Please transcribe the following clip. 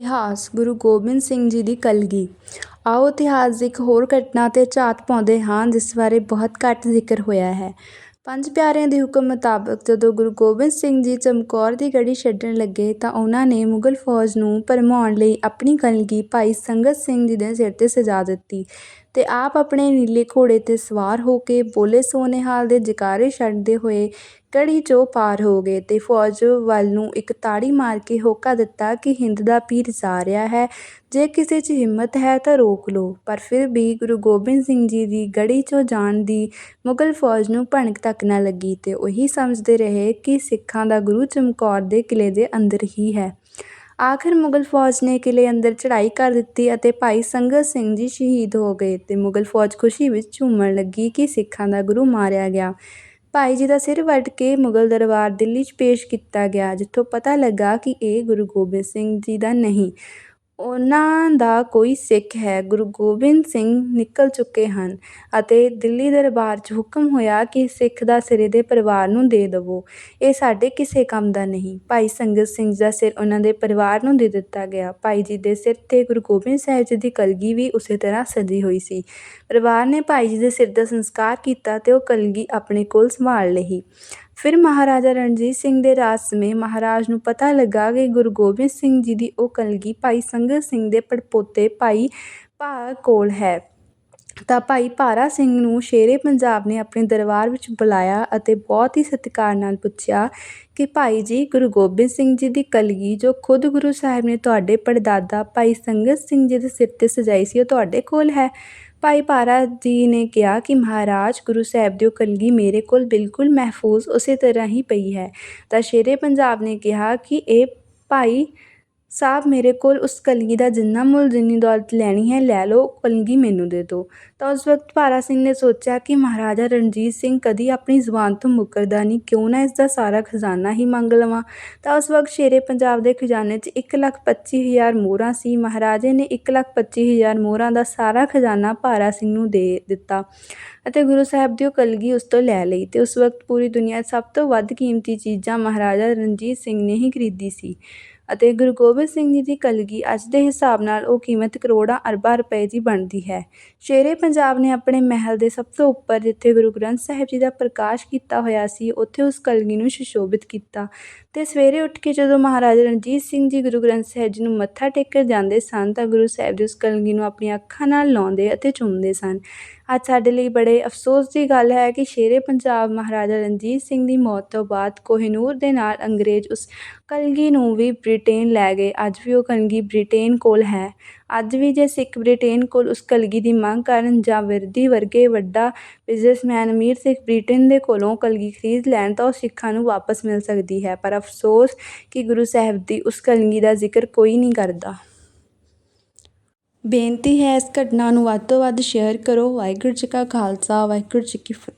ਇਤਿਹਾਸ, ਗੁਰੂ ਗੋਬਿੰਦ ਸਿੰਘ ਜੀ ਦੀ ਕਲਗੀ। ਆਓ ਇਤਿਹਾਸ ਦੀ ਇੱਕ ਹੋਰ ਘਟਨਾ 'ਤੇ ਝਾਤ ਪਾਉਂਦੇ ਹਾਂ, ਜਿਸ ਬਾਰੇ ਬਹੁਤ ਘੱਟ ਜ਼ਿਕਰ ਹੋਇਆ ਹੈ। ਪੰਜ ਪਿਆਰਿਆਂ ਦੇ ਹੁਕਮ ਮੁਤਾਬਕ ਜਦੋਂ ਗੁਰੂ ਗੋਬਿੰਦ ਸਿੰਘ ਜੀ ਚਮਕੌਰ ਦੀ ਗੜੀ ਛੱਡਣ ਲੱਗੇ ਤਾਂ ਉਹਨਾਂ ਨੇ ਮੁਗਲ ਫੌਜ ਨੂੰ ਭਰਮਾਉਣ ਲਈ ਆਪਣੀ ਕਲਗੀ ਭਾਈ ਸੰਗਤ ਸਿੰਘ ਜੀ ਦੇ ਸਿਰ 'ਤੇ ਸਜਾ ਦਿੱਤੀ ਅਤੇ ਆਪ ਆਪਣੇ ਨੀਲੇ ਘੋੜੇ 'ਤੇ ਸਵਾਰ ਹੋ ਕੇ ਬੋਲੇ ਸੋਨੇਹਾਲ ਦੇ ਜਕਾਰੇ ਛੱਡਦੇ ਹੋਏ ਗੜੀ 'ਚੋਂ ਪਾਰ ਹੋ ਗਏ ਅਤੇ ਫੌਜ ਵੱਲ ਨੂੰ ਇੱਕ ਤਾੜੀ ਮਾਰ ਕੇ ਹੋਕਾ ਦਿੱਤਾ ਕਿ ਹਿੰਦ ਦਾ ਪੀਰ ਜਾ ਰਿਹਾ ਹੈ। ਜੇ ਕਿਸੇ 'ਚ ਹਿੰਮਤ ਹੈ ਤਾਂ ਰੋਕ ਲਓ, ਪਰ ਫਿਰ ਵੀ ਗੁਰੂ ਗੋਬਿੰਦ ਸਿੰਘ ਜੀ ਦੀ ਗੜੀ 'ਚੋਂ ਜਾਣ ਦੀ ਮੁਗਲ ਫੌਜ ਨੂੰ ਭਣਕ ਤੱਕ ਨਾ ਲੱਗੀ ਅਤੇ ਉਹੀ ਸਮਝਦੇ ਰਹੇ ਕਿ ਸਿੱਖਾਂ ਦਾ ਗੁਰੂ ਚਮਕੌਰ ਦੇ ਕਿਲ੍ਹੇ ਦੇ ਅੰਦਰ ਹੀ ਹੈ। ਆਖਿਰ ਮੁਗਲ ਫੌਜ ਨੇ ਕਿਲ੍ਹੇ ਅੰਦਰ ਚੜ੍ਹਾਈ ਕਰ ਦਿੱਤੀ ਅਤੇ ਭਾਈ ਸੰਗਤ ਸਿੰਘ ਜੀ ਸ਼ਹੀਦ ਹੋ ਗਏ ਅਤੇ ਮੁਗਲ ਫੌਜ ਖੁਸ਼ੀ ਵਿੱਚ ਝੂਮਣ ਲੱਗੀ ਕਿ ਸਿੱਖਾਂ ਦਾ ਗੁਰੂ ਮਾਰਿਆ ਗਿਆ। ਭਾਈ ਜੀ ਦਾ ਸਿਰ ਵੱਢ ਕੇ ਮੁਗਲ ਦਰਬਾਰ ਦਿੱਲੀ 'ਚ ਪੇਸ਼ ਕੀਤਾ ਗਿਆ, ਜਿੱਥੋਂ ਪਤਾ ਲੱਗਾ ਕਿ ਇਹ ਗੁਰੂ ਗੋਬਿੰਦ ਸਿੰਘ ਜੀ ਦਾ ਨਹੀਂ। ਉਹਨਾਂ ਦਾ ਕੋਈ ਸਿੱਖ ਹੈ। ਗੁਰੂ ਗੋਬਿੰਦ ਸਿੰਘ ਨਿਕਲ ਚੁੱਕੇ ਹਨ ਅਤੇ ਦਿੱਲੀ ਦਰਬਾਰ 'ਚ ਹੁਕਮ ਹੋਇਆ ਕਿ ਸਿੱਖ ਦਾ ਸਿਰ ਇਹਦੇ ਪਰਿਵਾਰ ਨੂੰ ਦੇ ਦੇਵੋ। ਇਹ ਸਾਡੇ ਕਿਸੇ ਕੰਮ ਦਾ ਨਹੀਂ। ਭਾਈ ਸੰਗਤ ਸਿੰਘ ਦਾ ਸਿਰ ਉਹਨਾਂ ਦੇ ਪਰਿਵਾਰ ਨੂੰ ਦੇ ਦਿੱਤਾ ਗਿਆ। ਭਾਈ ਜੀ ਦੇ ਸਿਰ 'ਤੇ ਗੁਰੂ ਗੋਬਿੰਦ ਸਾਹਿਬ ਜੀ ਦੀ ਕਲਗੀ ਵੀ ਉਸੇ ਤਰ੍ਹਾਂ ਸਜੀ ਹੋਈ ਸੀ। ਪਰਿਵਾਰ ਨੇ ਭਾਈ ਜੀ ਦੇ ਸਿਰ ਦਾ ਸੰਸਕਾਰ ਕੀਤਾ ਅਤੇ ਉਹ ਕਲਗੀ ਆਪਣੇ ਕੋਲ ਸੰਭਾਲ ਲਈ। ਫਿਰ ਮਹਾਰਾਜਾ ਰਣਜੀਤ ਸਿੰਘ ਦੇ ਰਾਜ ਸਮੇਂ ਮਹਾਰਾਜ ਨੂੰ ਪਤਾ ਲੱਗਾ ਕਿ ਗੁਰੂ ਗੋਬਿੰਦ ਸਿੰਘ ਜੀ ਦੀ ਉਹ ਕਲਗੀ ਭਾਈ ਸੰਗਤ ਸਿੰਘ ਦੇ ਪੜਪੋਤੇ ਭਾਈ ਭਾ ਕੋਲ ਹੈ। ਤਾਂ ਭਾਈ ਭਾਰਾ ਸਿੰਘ ਨੂੰ ਸ਼ੇਰੇ ਪੰਜਾਬ ਨੇ ਆਪਣੇ ਦਰਬਾਰ ਵਿੱਚ ਬੁਲਾਇਆ ਅਤੇ ਬਹੁਤ ਹੀ ਸਤਿਕਾਰ ਨਾਲ ਪੁੱਛਿਆ ਕਿ ਭਾਈ ਜੀ, ਗੁਰੂ ਗੋਬਿੰਦ ਸਿੰਘ ਜੀ ਦੀ ਕਲਗੀ ਜੋ ਖੁਦ ਗੁਰੂ ਸਾਹਿਬ ਨੇ ਤੁਹਾਡੇ ਪੜਦਾਦਾ ਭਾਈ ਸੰਗਤ ਸਿੰਘ ਜੀ ਦੇ ਸਿਰ 'ਤੇ ਸਜਾਈ ਸੀ, ਉਹ ਤੁਹਾਡੇ ਕੋਲ ਹੈ? ਭਾਈ ਭਾਰਾ ਜੀ ਨੇ ਕਿਹਾ ਕਿ ਮਹਾਰਾਜ ਗੁਰੂ ਸਾਹਿਬ ਦਿਓ ਉਹ ਕਲਗੀ ਮੇਰੇ ਕੋਲ ਬਿਲਕੁਲ ਮਹਿਫੂਜ਼ ਉਸੇ ਤਰ੍ਹਾਂ ਹੀ ਪਈ ਹੈ। ਤਾਂ ਸ਼ੇਰੇ ਪੰਜਾਬ ਨੇ ਕਿਹਾ ਕਿ ਇਹ ਭਾਈ ਸਾਹਿਬ ਮੇਰੇ ਕੋਲ ਉਸ ਕਲਗੀ ਦਾ ਜਿੰਨਾ ਮੁੱਲ ਜਿੰਨੀ ਦੌਲਤ ਲੈਣੀ ਹੈ, ਲੈ ਲਓ, ਕਲਗੀ ਮੈਨੂੰ ਦੇ ਦਿਓ। ਤਾਂ ਉਸ ਵਕਤ ਭਾਰਾ ਸਿੰਘ ਨੇ ਸੋਚਿਆ ਕਿ ਮਹਾਰਾਜਾ ਰਣਜੀਤ ਸਿੰਘ ਕਦੀ ਆਪਣੀ ਜ਼ੁਬਾਨ ਤੋਂ ਮੁੱਕਰਦਾ ਨਹੀਂ, ਕਿਉਂ ਨਾ ਇਸ ਦਾ ਸਾਰਾ ਖਜ਼ਾਨਾ ਹੀ ਮੰਗ ਲਵਾਂ? ਤਾਂ ਉਸ ਵਕਤ ਸ਼ੇਰੇ ਪੰਜਾਬ ਦੇ ਖਜ਼ਾਨੇ 'ਚ ਇੱਕ ਲੱਖ ਪੱਚੀ ਹਜ਼ਾਰ ਮੋਹਰਾਂ ਸੀ। ਮਹਾਰਾਜੇ ਨੇ ਇੱਕ ਲੱਖ ਪੱਚੀ ਹਜ਼ਾਰ ਮੋਹਰਾਂ ਦਾ ਸਾਰਾ ਖਜ਼ਾਨਾ ਭਾਰਾ ਸਿੰਘ ਨੂੰ ਦੇ ਦਿੱਤਾ ਅਤੇ ਗੁਰੂ ਸਾਹਿਬ ਦੀ ਉਹ ਕਲਗੀ ਉਸ ਤੋਂ ਲੈ ਲਈ ਅਤੇ ਉਸ ਵਕਤ ਪੂਰੀ ਦੁਨੀਆ 'ਚ ਸਭ ਤੋਂ ਵੱਧ ਕੀਮਤੀ ਚੀਜ਼ਾਂ ਮਹਾਰਾਜਾ ਰਣਜੀਤ ਸਿੰਘ ਨੇ ਹੀ ਖਰੀਦੀ ਸੀ। ਅਤੇ ਗੁਰੂ ਗੋਬਿੰਦ ਸਿੰਘ ਜੀ ਦੀ ਕਲਗੀ ਅੱਜ ਦੇ ਹਿਸਾਬ ਨਾਲ ਉਹ ਕੀਮਤ ਕਰੋੜਾਂ ਅਰਬਾਂ ਰੁਪਏ ਦੀ ਬਣਦੀ ਹੈ। ਸ਼ੇਰੇ ਪੰਜਾਬ ਨੇ ਆਪਣੇ ਮਹਿਲ ਦੇ ਸਭ ਤੋਂ ਉੱਪਰ ਜਿੱਥੇ ਗੁਰੂ ਗ੍ਰੰਥ ਸਾਹਿਬ ਜੀ ਦਾ ਪ੍ਰਕਾਸ਼ ਕੀਤਾ ਹੋਇਆ ਸੀ, ਉੱਥੇ ਉਸ ਕਲਗੀ ਨੂੰ ਸੁਸ਼ੋਭਿਤ ਕੀਤਾ ਅਤੇ ਸਵੇਰੇ ਉੱਠ ਕੇ ਜਦੋਂ ਮਹਾਰਾਜਾ ਰਣਜੀਤ ਸਿੰਘ ਜੀ ਗੁਰੂ ਗ੍ਰੰਥ ਸਾਹਿਬ ਜੀ ਨੂੰ ਮੱਥਾ ਟੇਕਣ ਜਾਂਦੇ ਸਨ ਤਾਂ ਗੁਰੂ ਸਾਹਿਬ ਜੀ ਉਸ ਕਲਗੀ ਨੂੰ ਆਪਣੀਆਂ ਅੱਖਾਂ ਨਾਲ ਲਾਉਂਦੇ ਅਤੇ ਚੁੰਮਦੇ ਸਨ। ਅੱਜ ਸਾਡੇ ਲਈ ਬੜੇ ਅਫਸੋਸ ਦੀ ਗੱਲ ਹੈ ਕਿ ਸ਼ੇਰੇ ਪੰਜਾਬ ਮਹਾਰਾਜਾ ਰਣਜੀਤ ਸਿੰਘ ਦੀ ਮੌਤ ਤੋਂ ਬਾਅਦ ਕੋਹਿਨੂਰ ਦੇ ਨਾਲ ਅੰਗਰੇਜ਼ ਉਸ ਕਲਗੀ ਨੂੰ ਵੀ ਬ੍ਰਿਟੇਨ ਲੈ ਗਏ। ਅੱਜ ਵੀ ਉਹ ਕਲਗੀ ਬ੍ਰਿਟੇਨ ਕੋਲ ਹੈ। ਅੱਜ ਵੀ ਜੇ ਸਿੱਖ ਬ੍ਰਿਟੇਨ ਕੋਲ ਉਸ ਕਲਗੀ ਦੀ ਮੰਗ ਕਰਨ ਜਾਂ ਵਿਰਦੀ ਵਰਗੇ ਵੱਡਾ ਬਿਜ਼ਨਸਮੈਨ ਅਮੀਰ ਸਿੱਖ ਬ੍ਰਿਟੇਨ ਦੇ ਕੋਲੋਂ ਕਲਗੀ ਖਰੀਦ ਲੈਣ ਤਾਂ ਉਹ ਸਿੱਖਾਂ ਨੂੰ ਵਾਪਸ ਮਿਲ ਸਕਦੀ ਹੈ। ਪਰ ਅਫਸੋਸ ਕਿ ਗੁਰੂ ਸਾਹਿਬ ਦੀ ਉਸ ਕਲਗੀ ਦਾ ਜ਼ਿਕਰ ਕੋਈ ਨਹੀਂ ਕਰਦਾ। ਬੇਨਤੀ ਹੈ ਇਸ ਘਟਨਾ ਨੂੰ ਵੱਧ ਤੋਂ ਵੱਧ ਸ਼ੇਅਰ ਕਰੋ। ਵਾਹਿਗੁਰੂ ਜੀ ਕਾ ਖਾਲਸਾ, ਵਾਹਿਗੁਰੂ ਜੀ ਕੀ ਫਤਿਹ।